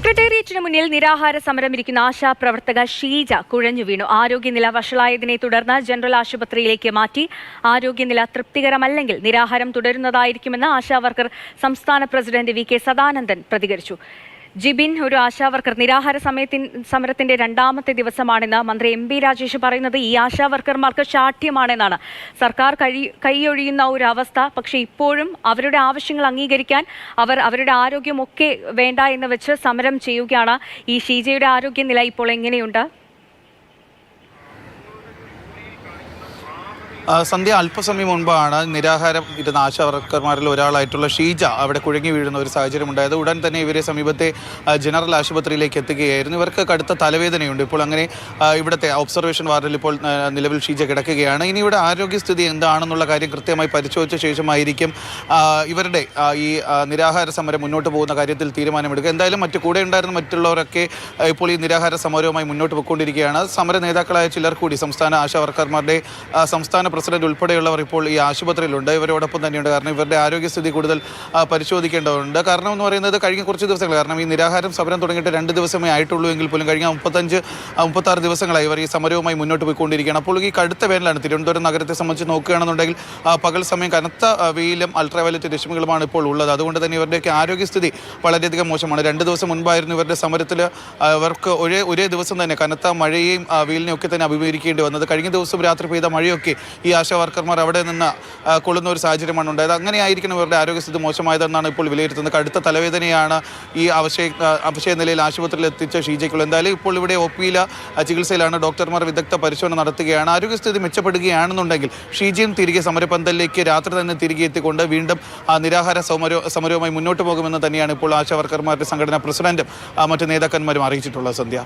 സെക്രട്ടേറിയറ്റിന് മുന്നിൽ നിരാഹാര സമരമിരിക്കുന്ന ആശാ പ്രവർത്തക ഷീജ കുഴഞ്ഞു വീണു. ആരോഗ്യനില വഷളായതിനെ തുടർന്ന് ജനറൽ ആശുപത്രിയിലേക്ക് മാറ്റി. ആരോഗ്യനില തൃപ്തികരമല്ലെങ്കിൽ നിരാഹാരം തുടരുന്നതായിരിക്കുമെന്ന് ആശാ വർക്കർ സംസ്ഥാന പ്രസിഡന്റ് വി കെ സദാനന്ദൻ പ്രതികരിച്ചു. ജിബിൻ ഒരു ആശാവർക്കർ. നിരാഹാര സമയത്തിൻ സമരത്തിന്റെ രണ്ടാമത്തെ ദിവസമാണെന്ന് മന്ത്രി എം പി രാജേഷ് പറയുന്നത് ഈ ആശാവർക്കർമാർക്ക് ശാഠ്യമാണെന്നാണ്. സർക്കാർ കഴി കൈയൊഴിയുന്ന ഒരു അവസ്ഥ. പക്ഷേ ഇപ്പോഴും അവരുടെ ആവശ്യങ്ങൾ അംഗീകരിക്കാൻ അവർ അവരുടെ ആരോഗ്യമൊക്കെ വേണ്ട എന്ന് വെച്ച് സമരം ചെയ്യുകയാണ് ഈ ഷീജയുടെ ആരോഗ്യനില ഇപ്പോൾ എങ്ങനെയുണ്ട്? സന്ധ്യ അല്പസമയം മുൻപാണ് നിരാഹാരം ഇരുന്ന ആശാവർക്കർമാരിൽ ഒരാളായിട്ടുള്ള ഷീജ അവിടെ കുഴങ്ങി വീഴുന്ന ഒരു സാഹചര്യം ഉണ്ടായത്. ഉടൻ തന്നെ ഇവരെ സമീപത്തെ ജനറൽ ആശുപത്രിയിലേക്ക് എത്തുകയായിരുന്നു. ഇവർക്ക് കടുത്ത തലവേദനയുണ്ട്. ഇപ്പോൾ അങ്ങനെ ഇവിടുത്തെ ഒബ്സർവേഷൻ വാർഡിൽ ഇപ്പോൾ നിലവിൽ ഷീജ കിടക്കുകയാണ്. ഇനി ഇവിടെ ആരോഗ്യസ്ഥിതി എന്താണെന്നുള്ള കാര്യം കൃത്യമായി പരിശോധിച്ച ശേഷമായിരിക്കും ഇവരുടെ ഈ നിരാഹാര സമരം മുന്നോട്ട് പോകുന്ന കാര്യത്തിൽ തീരുമാനമെടുക്കുക. എന്തായാലും മറ്റു കൂടെ ഉണ്ടായിരുന്ന മറ്റുള്ളവരൊക്കെ ഇപ്പോൾ ഈ നിരാഹാര സമരവുമായി മുന്നോട്ട് പോയിക്കൊണ്ടിരിക്കുകയാണ്. സമര നേതാക്കളായ ചിലർ കൂടി സംസ്ഥാന ആശാവർക്കർമാരുടെ സംസ്ഥാന പ്രസിഡന്റ് ഉൾപ്പെടെയുള്ളവർ ഇപ്പോൾ ഈ ആശുപത്രിയിലുണ്ട്. ഇവരോടൊപ്പം തന്നെയുണ്ട്. കാരണം ഇവരുടെ ആരോഗ്യസ്ഥിതി കൂടുതൽ പരിശോധിക്കേണ്ടതുണ്ട്. കാരണം എന്ന് പറയുന്നത് കഴിഞ്ഞ കുറച്ച് ദിവസങ്ങൾ കാരണം ഈ നിരാഹാരം സമരം തുടങ്ങിയിട്ട് രണ്ട് ദിവസമേ ആയിട്ടുള്ളൂ എങ്കിൽ പോലും കഴിഞ്ഞ മുപ്പത്തഞ്ച് മുപ്പത്താറ് ദിവസങ്ങളായി ഇവർ ഈ സമരവുമായി മുന്നോട്ട് പോയിക്കൊണ്ടിരിക്കുകയാണ്. അപ്പോൾ ഈ കടുത്ത വേനലാണ് തിരുവനന്തപുരം നഗരത്തെ സംബന്ധിച്ച് നോക്കുകയാണെന്നുണ്ടെങ്കിൽ പകൽ സമയം കനത്ത വെയിലും അൾട്രാവയലറ്റ് രശ്മികളുമാണ് ഇപ്പോൾ ഉള്ളത്. അതുകൊണ്ട് തന്നെ ഇവരുടെയൊക്കെ ആരോഗ്യസ്ഥിതി വളരെയധികം മോശമാണ്. രണ്ട് ദിവസം മുൻപായിരുന്നു ഇവരുടെ സമരത്തിൽ ഇവർക്ക് ഒരേ ഒരേ ദിവസം തന്നെ കനത്ത മഴയെയും വെയിലിനെയൊക്കെ തന്നെ അഭിമുഖീകരിക്കേണ്ടി വന്നത്. കഴിഞ്ഞ ദിവസം രാത്രി പെയ്ത മഴയൊക്കെ ഈ ആശാ വർക്കർമാർ അവിടെ നിന്ന് കൊള്ളുന്ന ഒരു സാഹചര്യമാണ് ഉണ്ടായത്. അങ്ങനെയായിരിക്കണം ഇവരുടെ ആരോഗ്യസ്ഥിതി മോശമായതെന്നാണ് ഇപ്പോൾ വിലയിരുത്തുന്നത്. കടുത്ത തലവേദനയാണ് ഈ അവശയ അവശയ നിലയിൽ ആശുപത്രിയിൽ എത്തിച്ച ഷീജയ്ക്കുള്ള. എന്തായാലും ഇപ്പോൾ ഇവിടെ ഒ പിയില ചികിത്സയിലാണ് ഡോക്ടർമാർ വിദഗ്ധ പരിശോധന നടത്തുകയാണ്. ആരോഗ്യസ്ഥിതി മെച്ചപ്പെടുകയാണെന്നുണ്ടെങ്കിൽ ഷീജയും തിരികെ സമരപന്തലിലേക്ക് രാത്രി തന്നെ തിരികെ എത്തിക്കൊണ്ട് വീണ്ടും നിരാഹാര സമരോ സമരവുമായി മുന്നോട്ട് പോകുമെന്ന് തന്നെയാണ് ഇപ്പോൾ ആശാ വർക്കർമാരുടെ സംഘടനാ പ്രസിഡന്റും മറ്റ് നേതാക്കന്മാരും അറിയിച്ചിട്ടുള്ളത്. സന്ധ്യ.